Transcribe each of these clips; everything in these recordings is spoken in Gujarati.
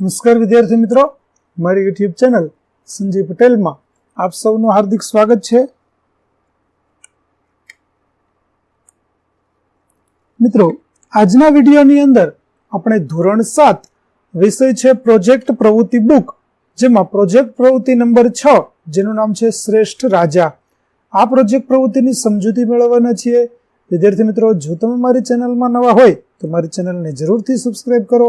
નમસ્કાર વિદ્યાર્થી મિત્રો. મારી યુટ્યુબ ચેનલ સંજય પટેલમાં આપ સૌનું હાર્દિક સ્વાગત છે. મિત્રો, આજના વિડીયોની અંદર આપણે ધોરણ સાત વિષય છે પ્રોજેક્ટ પ્રવૃત્તિ બુક, જેમાં પ્રોજેક્ટ પ્રવૃત્તિ નંબર છ, જેનું નામ છે શ્રેષ્ઠ રાજા. આ પ્રોજેક્ટ પ્રવૃત્તિની સમજૂતી મેળવવાના છીએ. વિદ્યાર્થી મિત્રો, જો તમે મારી ચેનલમાં નવા હોય તો મારી ચેનલને જરૂરથી સબસ્ક્રાઈબ કરો.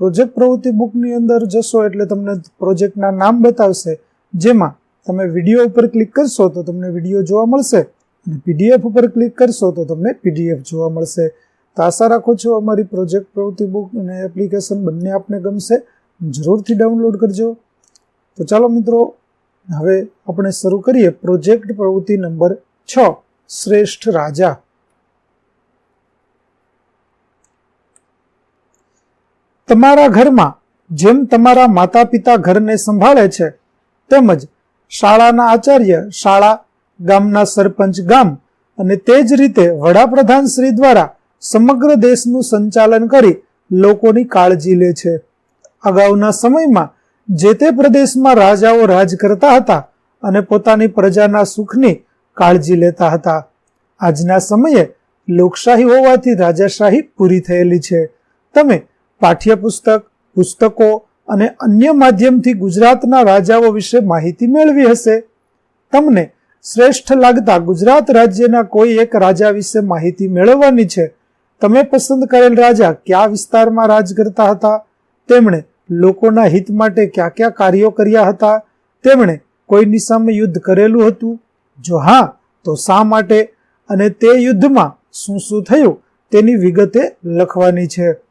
પ્રોજેક્ટ પ્રવૃત્તિ બુકની અંદર જશો એટલે તમને પ્રોજેક્ટના નામ બતાવશે. જેમાં તમે વીડિયો ઉપર ક્લિક કરશો તો તમને વીડિયો જોવા મળશે અને પીડીએફ ઉપર ક્લિક કરશો તો તમને પીડીએફ જોવા મળશે. તો આશા રાખું છું અમારી પ્રોજેક્ટ પ્રવૃત્તિ બુક અને એપ્લિકેશન બંને આપને ગમશે. જરૂરથી ડાઉનલોડ કરજો. તો ચાલો મિત્રો, હવે આપણે શરૂ કરીએ પ્રોજેક્ટ પ્રવૃત્તિ નંબર છ, શ્રેષ્ઠ રાજા. તમારા ઘરમાં જેમ તમારા માતા પિતા ઘરને સંભાળે છે, તેમજ શાળાના આચાર્ય, શાળા, ગામના સરપંચ, ગામ અને તે જ રીતે વડાપ્રધાન શ્રી દ્વારા સમગ્ર દેશનું સંચાલન કરી લોકોની કાળજી લે છે. અગાઉના સમયમાં જે તે પ્રદેશમાં રાજાઓ રાજ કરતા હતા અને પોતાની પ્રજાના સુખની કાળજી લેતા હતા. આજના સમયે લોકશાહી હોવાથી રાજાશાહી પૂરી થયેલી છે. તમે પાઠ્યપુસ્તક, પુસ્તકો અને અન્ય માધ્યમથી ગુજરાતના રાજાઓ વિશે માહિતી મેળવી હશે. તમને શ્રેષ્ઠ લાગતા ગુજરાત રાજ્યના કોઈ એક રાજા વિશે માહિતી મેળવવાની છે. તમે પસંદ કરેલ રાજા કયા વિસ્તારમાં રાજ કરતા હતા? તેમણે લોકોના હિત માટે કયા કયા કાર્યો કર્યા હતા? તેમણે કોઈની સામે યુદ્ધ કરેલું હતું? જો હા, તો શા માટે? અને તે યુદ્ધમાં શું શું થયું? તેની વિગતે લખવાની છે.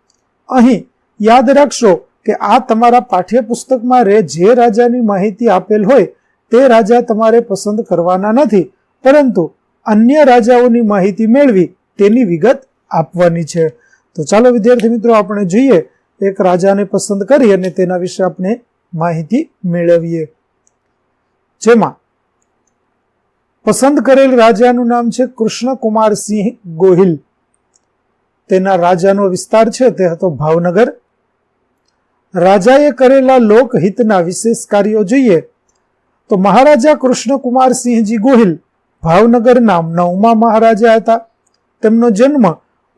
અહીં યાદ રાખશો કે આ તમારા પાઠ્યપુસ્તકમાં રે જે રાજાની માહિતી આપેલ હોય તે રાજા તમારે પસંદ કરવાના નથી, પરંતુ અન્ય રાજાઓની માહિતી મેળવી તેની વિગત આપવાની છે. તો ચાલો વિદ્યાર્થી મિત્રો, આપણે જોઈએ એક રાજાને પસંદ કરી અને તેના વિશે આપણે માહિતી મેળવીએ. જેમાં પસંદ કરેલ રાજાનું નામ છે કૃષ્ણકુમાર સિંહ ગોહિલ. તેના રાજાનો વિસ્તાર છે, તે હતો ભાવનગર. રાજાએ કરેલા લોકહિતના વિશેષ કાર્યો જોઈએ તો મહારાજા કૃષ્ણકુમાર સિંહજી ગોહિલ ભાવનગરના નવમા મહારાજા હતા. તેમનો જન્મ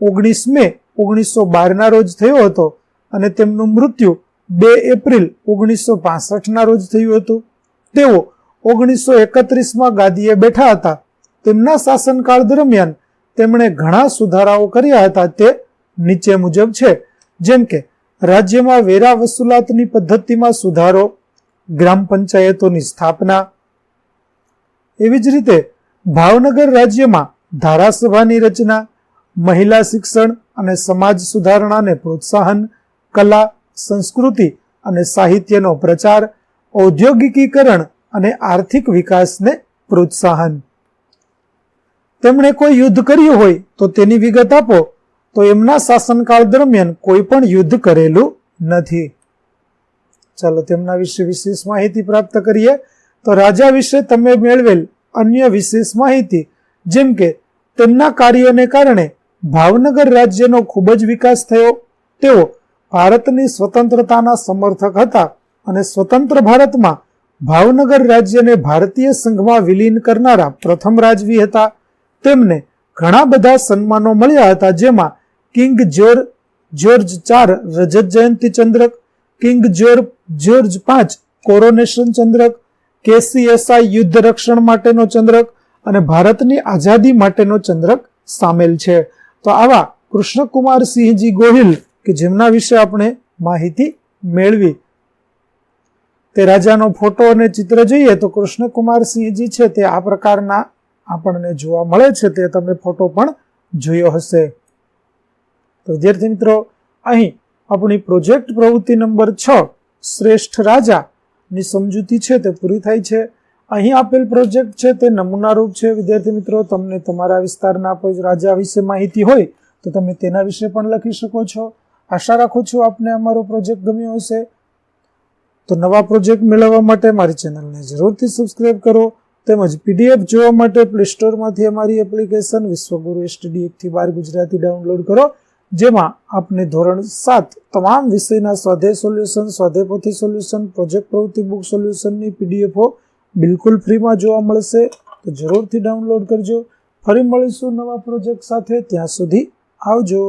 ઓગણીસ મે ઓગણીસો બારના રોજ થયો હતો અને તેમનું મૃત્યુ બે એપ્રિલ ઓગણીસો પાસઠના રોજ થયું હતું. તેઓ ઓગણીસો એકત્રીસમાં ગાદીએ બેઠા હતા. તેમના શાસનકાળ દરમિયાન તેમણે ઘણા સુધારાઓ કર્યા હતા તે નીચે મુજબ છે. જેમ કે, રાજ્યમાં વેરા વસૂલાતની પદ્ધતિમાં સુધારો, ગ્રામ પંચાયતોની સ્થાપના. એવી જ રીતે, ભાવનગર રાજ્યમાં ધારાસભાની રચના, મહિલા શિક્ષણ અને સમાજ સુધારણાને પ્રોત્સાહન, કલા, સંસ્કૃતિ અને સાહિત્યનો પ્રચાર, ઔદ્યોગિકીકરણ અને આર્થિક વિકાસને પ્રોત્સાહન. તેમણે કોઈ યુદ્ધ કર્યું હોય તો તેની વિગત આપો. તો એમના શાસનકાળ દરમિયાન કોઈ પણ યુદ્ધ કરેલું નથી. ચાલો તેમના વિશે વિશેષ માહિતી પ્રાપ્ત કરીએ. તો રાજા વિશે તમે મેળવેલ અન્ય વિશેષ માહિતી, જેમ કે તેમના કાર્યોને કારણે ભાવનગર રાજ્યનો ખૂબ જ વિકાસ થયો. તેઓ ભારતની સ્વતંત્રતાના સમર્થક હતા અને સ્વતંત્ર ભારતમાં ભાવનગર રાજ્યને ભારતીય સંઘમાં વિલીન કરનારા પ્રથમ રાજવી હતા. તેમને ઘણા બધા સન્માનો મળ્યા હતા, જેમાં કિંગ જોર જ્યોર્જ ચાર, રજત જયંતિ ચંદ્રક, કિંગ જોર જ્યોર્જ પાંચ, કોરોનેશન ચંદ્રક, કેસીએસઆઈ યુદ્ધ રક્ષણ માટેનો ચંદ્રક અને ભારતની આઝાદી માટેનો ચંદ્રક સામેલ છે. તો આવા કૃષ્ણકુમાર સિંહજી ગોહિલ કે જેમના વિશે આપણે માહિતી મેળવી. તે રાજાનો ફોટો અને ચિત્ર જોઈએ તો કૃષ્ણકુમાર સિંહજી છે તે આ પ્રકારના આપણને જોવા મળે છે તે તમે ફોટો પણ જોયો હશે. તો વિદ્યાર્થી મિત્રો, અહીં આપણી પ્રોજેક્ટ પ્રવૃત્તિ નંબર છ, શ્રેષ્ઠ રાજા ની સમજૂતી છે તે પૂરી થાય છે. અહીં આપેલ પ્રોજેક્ટ છે તે નમૂનારૂપ છે. વિદ્યાર્થી મિત્રો, તમને તમારા વિસ્તારના કોઈ રાજા વિશે માહિતી હોય તો તમે તેના વિશે પણ લખી શકો છો. આશા રાખું છું આપને અમારો પ્રોજેક્ટ ગમ્યો હશે. તો નવા પ્રોજેક્ટ મેળવવા માટે મારી ચેનલને જરૂરથી સબસ્ક્રાઈબ કરો. તેમજ પીડીએફ જોવા માટે પ્લે સ્ટોરમાંથી અમારી એપ્લિકેશન વિશ્વગુરુ એસટીડી એકથી બાર ગુજરાતી ડાઉનલોડ કરો, જેમાં આપને ધોરણ સાત તમામ વિષયના સ્વાધ્યાય સોલ્યુશન સ્વાધેપોથી સોલ્યુશન પ્રોજેક્ટ પ્રવૃત્તિ બુક સોલ્યુશનની પીડીએફો બિલકુલ ફ્રીમાં જોવા મળશે. તો જરૂરથી ડાઉનલોડ કરજો. ફરી મળીશું નવા પ્રોજેક્ટ સાથે. ત્યાં સુધી આવજો.